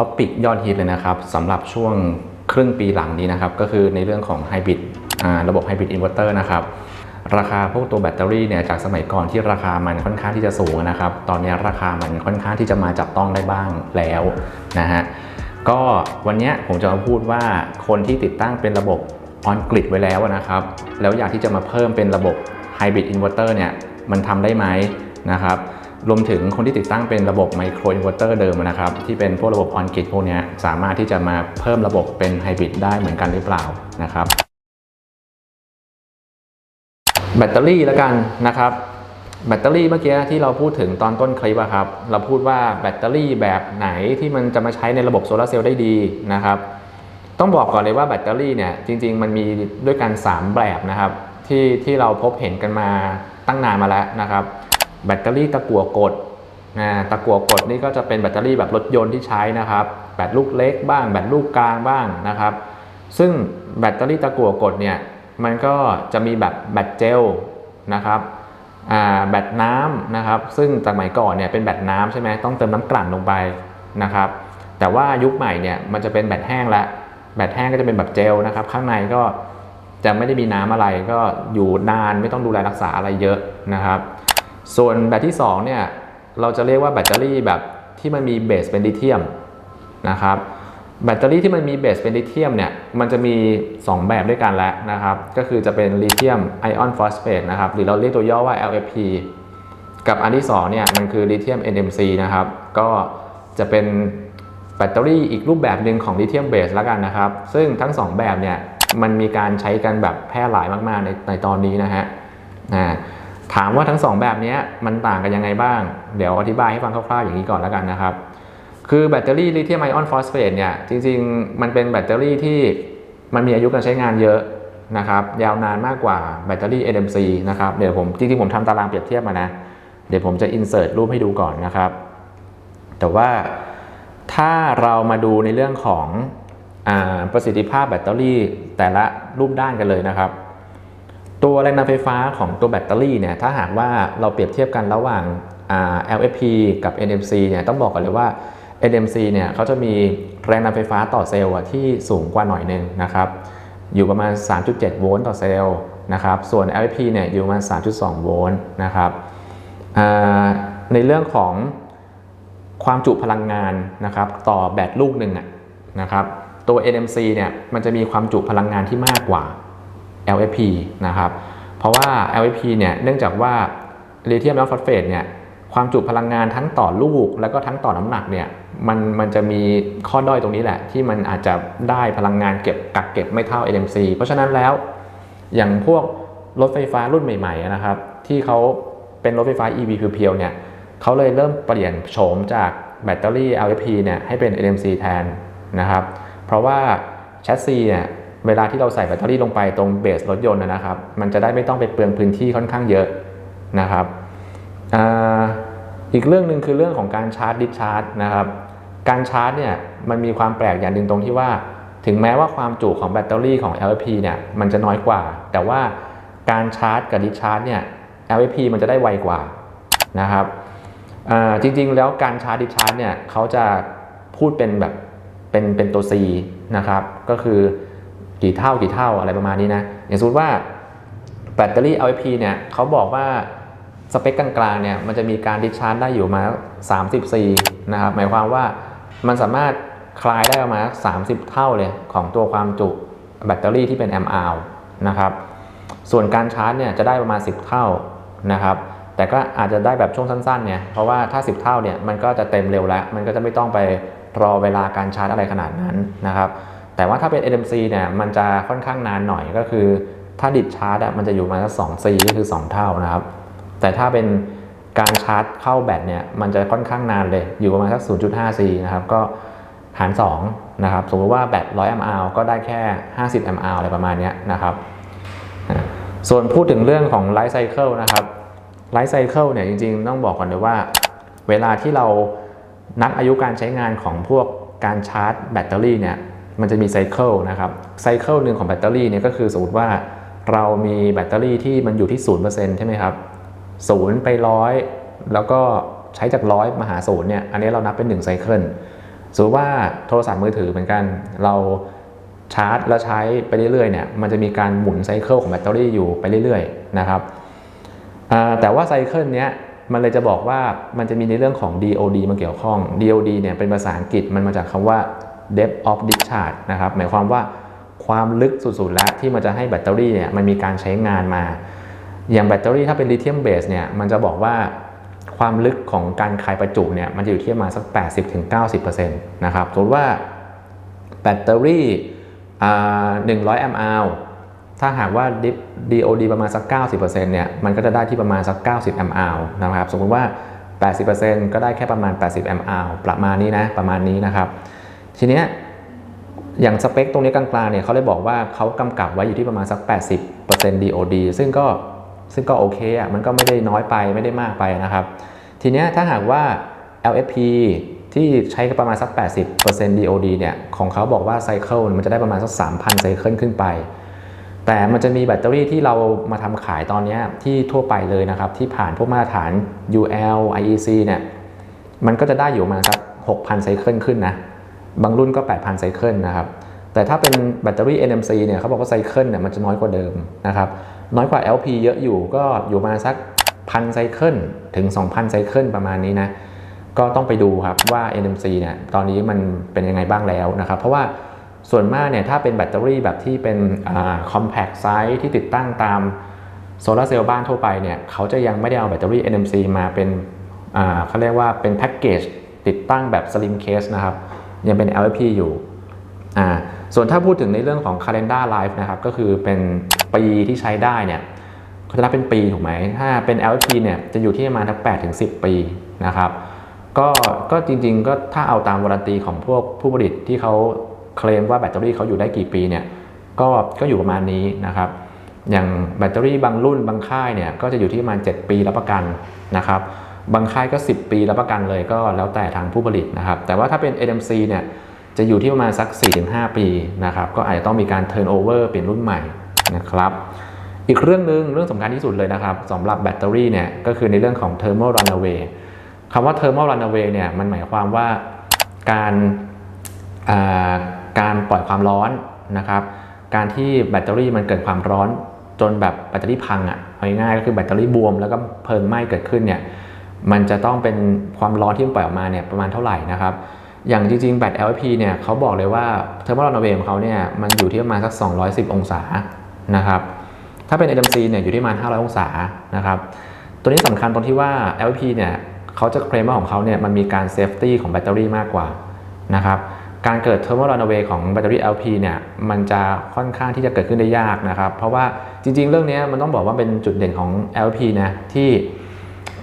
ท็อปปิกยอดฮิตเลยนะครับสำหรับช่วงครึ่งปีหลังนี้นะครับ ก็คือในเรื่องของไฮบริดระบบไฮบริดอินเวอร์เตอร์นะครับ ราคาพวกตัวแบตเตอรี่เนี่ยจากสมัยก่อนที่ราคามันค่อนข้างที่จะสูงนะครับ ตอนนี้ราคามันค่อนข้างที่จะมาจับต้องได้บ้างแล้วนะฮะก็วันนี้ผมจะมาพูดว่าคนที่ติดตั้งเป็นระบบออนกริดไว้แล้วนะครับ แล้วอยากที่จะมาเพิ่มเป็นระบบไฮบริดอินเวอร์เตอร์เนี่ยมันทำได้ไหมนะครับ รวมถึงคนที่ติดตั้งเป็นระบบไมโครอินเวอร์เตอร์เดิมนะครับ ที่เป็นพวกระบบออนกริดพวกนี้สามารถที่จะมาเพิ่มระบบเป็นไฮบริดได้เหมือนกันหรือเปล่านะครับ แบตเตอรี่แล้วกันนะครับแบตเตอรี่เมื่อกี้ที่เราพูดถึงตอนต้นคลิปครับ เราพูดว่าแบตเตอรี่แบบไหนที่มันจะมาใช้ในระบบโซลาร์เซลล์ได้ดีนะครับ ต้องบอกก่อนเลยว่าแบตเตอรี่เนี่ยจริง ๆ มันมีด้วยกัน 3 แบบนะครับที่ที่เราพบเห็นกันมาตั้งนานมาแล้วนะครับ แบตเตอรี่ตะกั่วกดนะตะกั่วกดนี่ก็จะเป็นแบตเตอรี่แบบรถยนต์ที่ใช้นะครับ แบตลูกเล็กบ้าง แบตลูกกลางบ้างนะครับ ซึ่งแบตเตอรี่ตะกั่วกดเนี่ยมันก็จะมีแบบแบตเจลนะครับอ่าแบตน้ำนะครับ ซึ่งสมัยก่อนเนี่ยเป็นแบตน้ำใช่ไหมต้องเติมน้ำกลั่นลงไปนะครับ แต่ว่ายุคใหม่เนี่ยมันจะเป็นแบตแห้งล้วแบตแห้งก็จะเป็นแบบเจลนะครับ ข้างในก็จะไม่ได้มีน้ำอะไรก็อยู่นานไม่ต้องดูแลรักษาอะไรเยอะนะครับ ส่วนแบบที่2เนี่ยเราจะเรียกว่าแบตเตอรี่แบบที่มันมีเบสเป็นลิเธียมนะครับแบตเตอรี่ที่มันมีเบสเป็นลิเธียมเนี่ยมันจะมี 2 แบบด้วยกันแล้วนะครับ ก็คือจะเป็นลิเธียมไอออนฟอสเฟตนะครับหรือเราเรียกตัวย่อว่า LFP กับอันที่2เนี่ยมันคือลิเธียม NMC นะครับก็จะเป็นแบตเตอรี่อีกรูปแบบหนึ่งของลิเธียมเบสแล้วกันนะครับ ซึ่งทั้ง 2 แบบเนี่ยมันมีการใช้กันแบบแพร่หลายมากๆในในตอนนี้นะฮะอ่า ถามว่าทั้ง 2 แบบนี้มันต่างกันยังไงบ้าง เดี๋ยวอธิบายให้ฟังคร่าวๆอย่างนี้ก่อนแล้วกันนะครับ คือแบตเตอรี่ลิเธียมไอออนฟอสเฟตเนี่ยจริงๆ มันเป็นแบตเตอรี่ที่มันมีอายุการใช้งานเยอะนะครับยาวนานมากกว่าแบตเตอรี่ NMC นะครับเดี๋ยวผมจริงๆ ผมทำตารางเปรียบเทียบมานะ เดี๋ยวผมจะอินเสิร์ตรูปให้ดูก่อนนะครับ แต่ว่าถ้าเรามาดูในเรื่องของอประสิทธิภาพแบตเตอรี่แต่ละรูปด้านกันเลยนะครับ ตัวแรงดันไฟฟ้าของตัวแบตเตอรี่เนี่ยถ้าหากว่าเราเปรียบเทียบกันระหว่าง LFP กับ NMC เนี่ยต้องบอกก่อนเลยว่า NMC เนี่ยเขาจะมีแรงดันไฟฟ้าต่อเซลล์ที่สูงกว่าหน่อยหนึงนะครับอยู่ประมาณ 3.7 โวลต์ต่อเซลล์นะครับส่วน LFP เนี่ยอยู่ประมาณ 3.2 โวลต์นะครับในเรื่องของความจุพลังงานนะครับต่อแบตลูกหนึ่งนะครับตัว NMC เนี่ยมันจะมีความจุพลังงานที่มากกว่า LFP นะครับเพราะว่า LFP เนี่ยเนื่องจากว่าลิเธียมไอออนฟอสเฟตเนี่ยความจุพลังงานทั้งต่อลูก แล้วก็ทั้งต่อน้ำหนักเนี่ยมันมันจะมีข้อด้อยตรงนี้แหละ ที่มันอาจจะได้พลังงานเก็บกักเก็บไม่เท่า NMC เพราะฉะนั้นแล้วอย่างพวกรถไฟฟ้ารุ่นใหม่ๆนะครับ ที่เขาเป็นรถไฟฟ้า EV เพียวๆเนี่ยเขาเลยเริ่มเปลี่ยนโฉมจากแบตเตอรี่ LFP เนี่ยให้เป็น NMC แทนนะครับ เพราะว่าแชสซีเนี่ย เวลาที่เราใส่แบตเตอรี่ลงไปตรงเบสรถยนต์นะครับ มันจะได้ไม่ต้องไปเปลืองพื้นที่ค่อนข้างเยอะนะครับออีกเรื่องหนึ่งคือเรื่องของการชาร์จดิชาร์จนะครับ การชาร์จเนี่ยมันมีความแปลกอย่างหนึ่งตรงที่ว่า ถึงแม้ว่าความจุของแบตเตอรี่ของ LFP เนี่ยมันจะน้อยกว่า แต่ว่าการชาร์จกับดิชาร์จเนี่ย LFP มันจะได้ไวกว่านะครับจริงๆแล้วการชาร์จดิชาร์จเนี่ยเขาจะพูดเป็นแบบเป็นเป็นตัว C นะครับ ก็คือ กี่เท่ากี่เท่าอะไรประมาณนี้นะ อย่างสมมติว่าแบตเตอรี่ LFP เนี่ยเขาบอกว่าสเปคกลางๆเนี่ยมันจะมีการดิชาร์จได้อยู่มา30 C นะครับ หมายความว่ามันสามารถคลายได้ประมาณ 30 เท่าเลยของตัวความจุแบตเตอรี่ที่เป็น mAh นะครับ ส่วนการชาร์จเนี่ยจะได้ประมาณ 10 เท่านะครับ แต่ก็อาจจะได้แบบช่วงสั้นๆเนี่ยเพราะว่าถ้า 10 เท่าเนี่ยมันก็จะเต็มเร็วแล้ว มันก็จะไม่ต้องไปรอเวลาการชาร์จอะไรขนาดนั้นนะครับ แต่ว่าถ้าเป็น NMC เนี่ยมันจะค่อนข้างนานหน่อยก็คือ ถ้าดิดชาร์จมันจะอยู่มาสักสอง C ก็คือ 2 เท่านะครับ แต่ถ้าเป็นการชาร์จเข้าแบตเนี่ยมันจะค่อนข้างนานเลยอยู่ประมาณสัก 0.5 C นะครับก็หาร2นะครับสมมติว่าแบต100 mAh ก็ได้แค่ 50 mAh อะไรประมาณนี้นะครับ ส่วนพูดถึงเรื่องของไลฟ์ไซเคิลนะครับไลฟ์ไซเคิลเนี่ยจริงๆ ต้องบอกก่อนเลยว่า เวลาที่เรานับอายุการใช้งานของพวกการชาร์จแบตเตอรี่เนี่ย มันจะมีไซเคิลนะครับไซเคิลหนึ่งของแบตเตอรี่เนี่ยก็คือสมมติว่าเรามีแบตเตอรี่ที่มันอยู่ที่0%ใช่ไหมครับศูนย์ไปร้อยแล้วก็ใช้จากร้อยมาหาศูนย์เนี่ยอันนี้เรานับเป็น1ไซเคิลสมมติว่าโทรศัพท์มือถือเหมือนกัน เราชาร์จแล้วใช้ไปเรื่อยๆเนี่ยมันจะมีการหมุนไซเคิลของแบตเตอรี่อยู่ไปเรื่อยๆนะครับแต่ว่าไซเคิลเนี้ยมันเลยจะบอกว่ามันจะมีในเรื่องของ DOD มาเกี่ยวข้อง DOD เนี่ยเป็นภาษาอังกฤษมันมาจากคำว่า depth of discharge นะครับ หมายความว่าความลึกสุดๆแล้วที่มันจะให้แบตเตอรี่เนี่ยมันมีการใช้งานมา อย่างแบตเตอรี่ถ้าเป็นลิเธียมเบสเนี่ยมันจะบอกว่าความลึกของการคายประจุเนี่ยมันจะอยู่ที่ประมาณสัก 80-90%นะครับสมมติว่าแบตเตอรี่อ่า100แอมป์อาวถ้าหากว่า DOD ประมาณสัก 90%เนี่ยมันก็จะได้ที่ประมาณสัก 90 แอมป์อาวนะครับ สมมติว่า 80%ก็ได้แค่ประมาณ 80 แอมป์อาวประมาณนี้นะ ประมาณนี้นะครับ ทีเนี้ยอย่างสเปคตรงนี้กลางๆเนี่ยเขาเลยบอกว่าเขากำกับไว้อยู่ที่ประมาณสัก 80% DOD ซึ่งก็ซึ่งก็โอเคอะมันก็ไม่ได้น้อยไปไม่ได้มากไปนะครับ ทีเนี้ยถ้าหากว่า LFP ที่ใช้ประมาณสัก 80% DOD เนี่ยของเขาบอกว่าไซเคิลมันจะได้ประมาณสัก 3,000ไซเคิลขึ้นไป แต่มันจะมีแบตเตอรี่ที่เรามาทำขายตอนนี้ที่ทั่วไปเลยนะครับ ที่ผ่านพวกมาตรฐาน UL IEC เนี่ยมันก็จะได้อยู่ประมาณสัก 6,000ไซเคิลขึ้นนะ บางรุ่นก็ 8,000 ไซเคิลนะครับ แต่ถ้าเป็นแบตเตอรี่ NMC เนี่ยเขาบอกว่าไซเคิลเนี่ยมันจะน้อยกว่าเดิมนะครับ น้อยกว่า LP เยอะอยู่ก็อยู่มาสักพันไซเคิลถึง 2,000 ไซเคิลประมาณนี้นะ ก็ต้องไปดูครับว่า NMC เนี่ยตอนนี้มันเป็นยังไงบ้างแล้วนะครับ เพราะว่าส่วนมากเนี่ยถ้าเป็นแบตเตอรี่แบบที่เป็นอ่า compact size ที่ติดตั้งตามโซลาเซลล์บ้านทั่วไปเนี่ยเขาจะยังไม่ได้เอาแบตเตอรี่ NMC มาเป็นเขาเรียกว่าเป็นแพ็กเกจติดตั้งแบบ slim case นะครับ ยังเป็น LFP อยู่อ่าส่วนถ้าพูดถึงในเรื่องของ calendar life นะครับก็คือเป็นปีที่ใช้ได้เนี่ยเขาจะนับเป็นปีถูกไหมถ้าเป็น LFP เนี่ยจะอยู่ที่ประมาณทั้ง8ถึง10 ปีนะครับก็ก็จริงๆก็ถ้าเอาตามวารันตีของพวกผู้ผลิตที่เขาเคลมว่าแบตเตอรี่เขาอยู่ได้กี่ปีเนี่ยก็ก็อยู่ประมาณนี้นะครับอย่างแบตเตอรี่บางรุ่นบางค่ายเนี่ยก็จะอยู่ที่ประมาณ 7 ปีรับประกันนะครับ บางค่ายก็ 10 ปีรับประกันเลยก็แล้วแต่ทางผู้ผลิตนะครับ แต่ว่าถ้าเป็น NMC เนี่ยจะอยู่ที่ประมาณสัก 4-5 ปีนะครับก็อาจจะต้องมีการ turn over เปลี่ยนรุ่นใหม่นะครับอีกเรื่องหนึ่งเรื่องสำคัญที่สุดเลยนะครับสำหรับแบตเตอรี่เนี่ยก็คือในเรื่องของ thermal runaway คำว่า thermal runaway เนี่ยมันหมายความว่าการาการปล่อยความร้อนนะครับ การที่แบตเตอรี่มันเกิดความร้อนจนแบบแบตเตอรี่พังอะง่ายๆก็คือแบตเตอรี่บวมแล้วก็เพลิงไหม้เกิดขึ้นเนี่ย มันจะต้องเป็นความร้อนที่มันปล่อยออกมาเนี่ยประมาณเท่าไหร่นะครับ อย่างจริงๆ แบต LFP เนี่ยเขาบอกเลยว่า thermal runaway ของเขาเนี่ยมันอยู่ที่ประมาณสัก 210 องศานะครับถ้าเป็น NMC เนี่ยอยู่ที่ประมาณ 500 องศานะครับตัวนี้สำคัญตรงที่ว่า LFP เนี่ยเขาจะเคลมว่าของเขาเนี่ยมันมีการเซฟตี้ของแบตเตอรี่มากกว่านะครับการเกิด thermal runaway ของแบตเตอรี่ LP เนี่ยมันจะค่อนข้างที่จะเกิดขึ้นได้ยากนะครับ เพราะว่าจริงๆ เรื่องนี้มันต้องบอกว่าเป็นจุดเด่นของ LP นะที่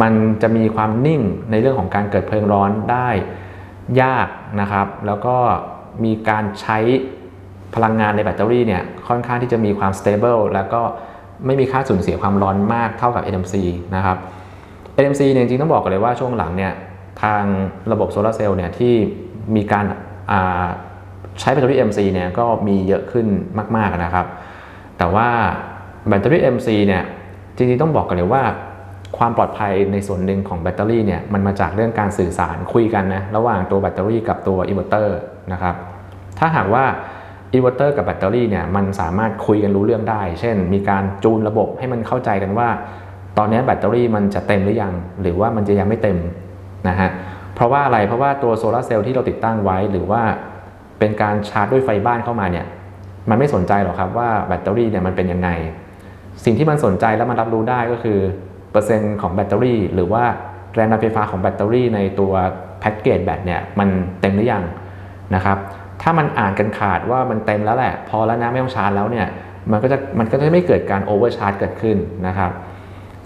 มันจะมีความนิ่งในเรื่องของการเกิดเพลิงร้อนได้ยากนะครับ แล้วก็มีการใช้พลังงานในแบตเตอรี่เนี่ยค่อนข้างที่จะมีความ stable แล้วก็ไม่มีค่าสูญเสียความร้อนมากเท่ากับ NMC นะครับ NMC เนี่ยจริงๆต้องบอกกันเลยว่าช่วงหลังเนี่ยทางระบบโซลาร์เซลล์เนี่ยที่มีการาใช้แบตเตอรี่ MC เนี่ยก็มีเยอะขึ้นมาก ๆนะครับ แต่ว่าแบตเตอรี่ MC เนี่ยจริงๆต้องบอกกันเลยว่า ความปลอดภัยในส่วนหนึ่งของแบตเตอรี่เนี่ยมันมาจากเรื่องการสื่อสารคุยกันนะระหว่างตัวแบตเตอรี่กับตัวอินเวอร์เตอร์นะครับถ้าหากว่าอินเวอร์เตอร์กับแบตเตอรี่เนี่ยมันสามารถคุยกันรู้เรื่องได้ เช่น มีการจูนระบบให้มันเข้าใจกันว่า ตอนนี้แบตเตอรี่มันจะเต็มหรือยัง หรือว่ามันจะยังไม่เต็มนะฮะเพราะว่าอะไรเพราะว่าตัวโซลาร์เซลล์ที่เราติดตั้งไว้ หรือว่าเป็นการชาร์จด้วยไฟบ้านเข้ามาเนี่ยมันไม่สนใจหรอกครับว่าแบตเตอรี่เนี่ยมันเป็นยังไง สิ่งที่มันสนใจแล้วมันรับรู้ได้ก็คือ เปอร์เซ็นต์ของแบตเตอรี่ หรือว่าแรงดันไฟฟ้าของแบตเตอรี่ในตัวแพ็กเกจแบตเนี่ยมันเต็มหรือยังนะครับถ้ามันอ่านกันขาดว่ามันเต็มแล้วแหละ พอแล้วนะไม่ต้องชาร์จแล้วเนี่ยมันก็จะมันก็จะไม่เกิดการโอเวอร์ชาร์จเกิดขึ้นนะครับ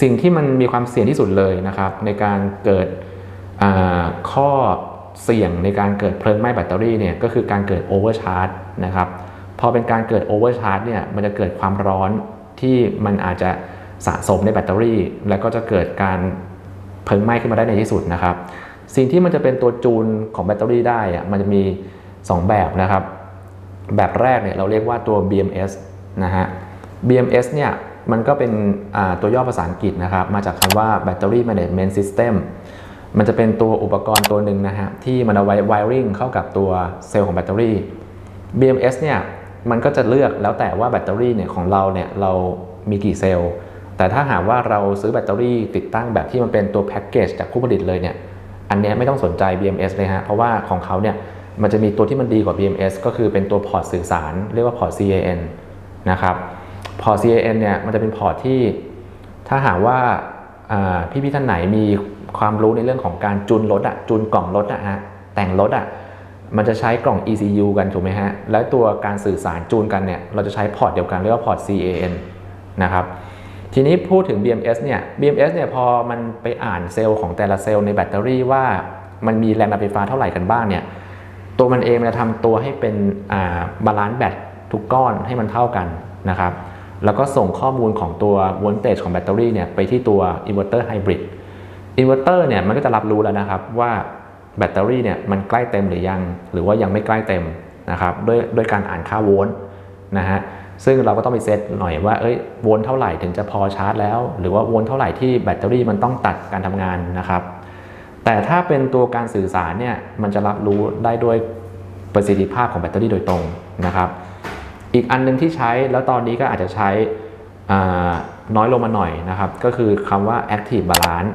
สิ่งที่มันมีความเสี่ยงที่สุดเลยนะครับ ในการเกิดข้อเสี่ยงในการเกิดเพลิงไหม้แบตเตอรี่เนี่ยก็คือการเกิดโอเวอร์ชาร์จนะครับพอเป็นการเกิดโอเวอร์ชาร์จเนี่ยมันจะเกิดความร้อนที่มันอาจจะ สะสมในแบตเตอรี่ แล้วก็จะเกิดการเพลิงไหม้ขึ้นมาได้ในที่สุดนะครับ สิ่งที่มันจะเป็นตัวจูนของแบตเตอรี่ได้มันจะมี 2 แบบนะครับ แบบแรกเนี่ยเราเรียกว่าตัว BMS นะฮะ BMS เนี่ยมันก็เป็นตัวย่อภาษาอังกฤษนะครับ มาจากคำว่า Battery Management System มันจะเป็นตัวอุปกรณ์ตัวหนึ่งนะฮะที่มันเอาไว้ wiring เข้ากับตัวเซลล์ของแบตเตอรี่ BMS เนี่ยมันก็จะเลือกแล้วแต่ว่าแบตเตอรี่เนี่ยของเราเนี่ยเรามีกี่เซลล์ แต่ถ้าหากว่าเราซื้อแบตเตอรี่ติดตั้งแบบที่มันเป็นตัวแพ็กเกจจากผู้ผลิตเลยเนี่ยอันนี้ไม่ต้องสนใจ BMS เลยฮะเพราะว่าของเขาเนี่ยมันจะมีตัวที่มันดีกว่า BMS ก็คือเป็นตัวพอร์ตสื่อสาร เรียกว่าพอร์ต CAN นะครับพอร์ต CAN เนี่ยมันจะเป็นพอร์ตที่ถ้าหากว่าอ่พี่ๆท่านไหนมีความรู้ในเรื่องของการจูนรถอะจูนกล่องรถอะฮะแต่งรถอะมันจะใช้กล่อง ECU กันถูกไหมฮะ แล้วตัวการสื่อสารจูนกันเนี่ย เราจะใช้พอร์ตเดียวกันเรียกว่าพอร์ต CAN นะครับ ทีนี้พูดถึง BMS เนี่ย BMS เนี่ยพอมันไปอ่านเซลล์ของแต่ละเซลล์ในแบตเตอรี่ว่ามันมีแรงดันไฟฟ้าเท่าไหร่กันบ้างเนี่ยตัวมันเองมันจะทำตัวให้เป็นบาลานซ์แบตทุกก้อนให้มันเท่ากันนะครับแล้วก็ส่งข้อมูลของตัวโวลเตจของแบตเตอรี่เนี่ยไปที่ตัวอินเวอร์เตอร์ไฮบริดอินเวอร์เตอร์เนี่ยมันก็จะรับรู้แล้วนะครับว่าแบตเตอรี่เนี่ยมันใกล้เต็มหรือยัง หรือว่ายังไม่ใกล้เต็มนะครับด้วยด้วยการอ่านค่าโวลต์นะฮะ ซึ่งเราก็ต้องไปเซตหน่อยว่า เอ้ยวลต์เท่าไหร่ถึงจะพอชาร์จแล้ว หรือว่าวลต์เท่าไหร่ที่แบตเตอรี่มันต้องตัดการทำงานนะครับ แต่ถ้าเป็นตัวการสื่อสารเนี่ยมันจะรับรู้ได้ด้วยประสิทธิภาพของแบตเตอรี่โดยตรงนะครับ อีกอันหนึงที่ใช้แล้วตอนนี้ก็อาจจะใช้น้อยลงมาหน่อยนะครับ ก็คือคำว่า active balance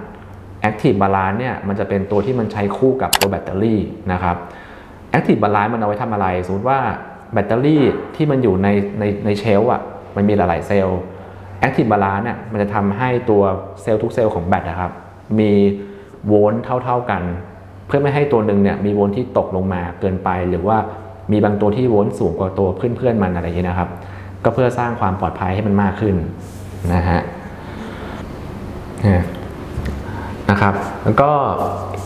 active balance เนี่ยมันจะเป็นตัวที่มันใช้คู่กับตัวแบตเตอรี่นะครับ active balance มันเอาไว้ทำอะไร สมมติว่า แบตเตอรี่ที่มันอยู่ในในในเชลฟ์อะมันมีหลาย ๆ เซลล์ active balance เนี่ยมันจะทำให้ตัวเซลล์ทุกเซลล์ของแบตนะครับ มีโวลต์เท่า ๆกัน เพื่อไม่ให้ตัวหนึ่งเนี่ยมีโวลต์ที่ตกลงมาเกินไป หรือว่ามีบางตัวที่โวลต์สูงกว่าตัวเพื่อนๆมันอะไรอย่างนี้นะครับ ก็เพื่อสร้างความปลอดภัยให้มันมากขึ้นนะฮะนะครับ แล้วก็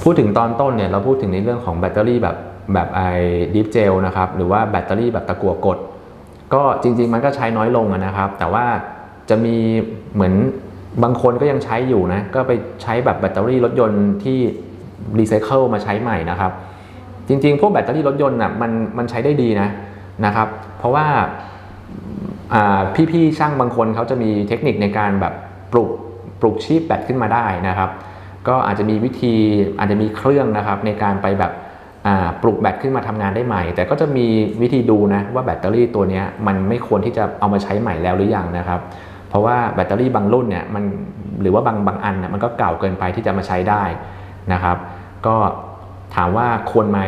พูดถึงตอนต้นเนี่ยเราพูดถึงในเรื่องของแบตเตอรี่แบบ แบบไอ้ดิฟเจลนะครับหรือว่าแบตเตอรี่แบบตะกั่วกด ก็จริง ๆ มันก็ใช้น้อยลงนะครับ แต่ว่าจะมีเหมือนบางคนก็ยังใช้อยู่นะ ก็ไปใช้แบบแบตเตอรี่รถยนต์ที่รีไซเคิลมาใช้ใหม่นะครับ จริง ๆ พวกแบตเตอรี่รถยนต์น่ะมันมันใช้ได้ดีนะนะครับ เพราะว่าอ่พี่ๆช่างบางคนเขาจะมีเทคนิคในการแบบปลุกปลุกชีพแบตขึ้นมาได้นะครับ ก็อาจจะมีวิธีอาจจะมีเครื่องนะครับในการไปแบบ ปลุกแบตขึ้นมาทำงานได้ใหม่ แต่ก็จะมีวิธีดูนะว่าแบตเตอรี่ตัวนี้มันไม่ควรที่จะเอามาใช้ใหม่แล้วหรือยังนะครับ เพราะว่าแบตเตอรี่บางรุ่นเนี่ยมันหรือว่าบางบางอันน่ะมันก็เก่าเกินไปที่จะมาใช้ได้นะครับ ก็ถามว่าควรไหม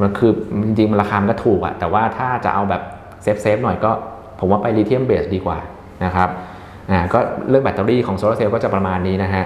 มันคือจริงๆมันราคามันก็ถูกอะแต่ว่าถ้าจะเอาแบบเซฟเซฟหน่อยก็ ผมว่าไปลิเธียมเบสดีกว่านะครับอ่าก็เรื่องแบตเตอรี่ของโซลาร์เซลล์ก็จะประมาณนี้นะฮะ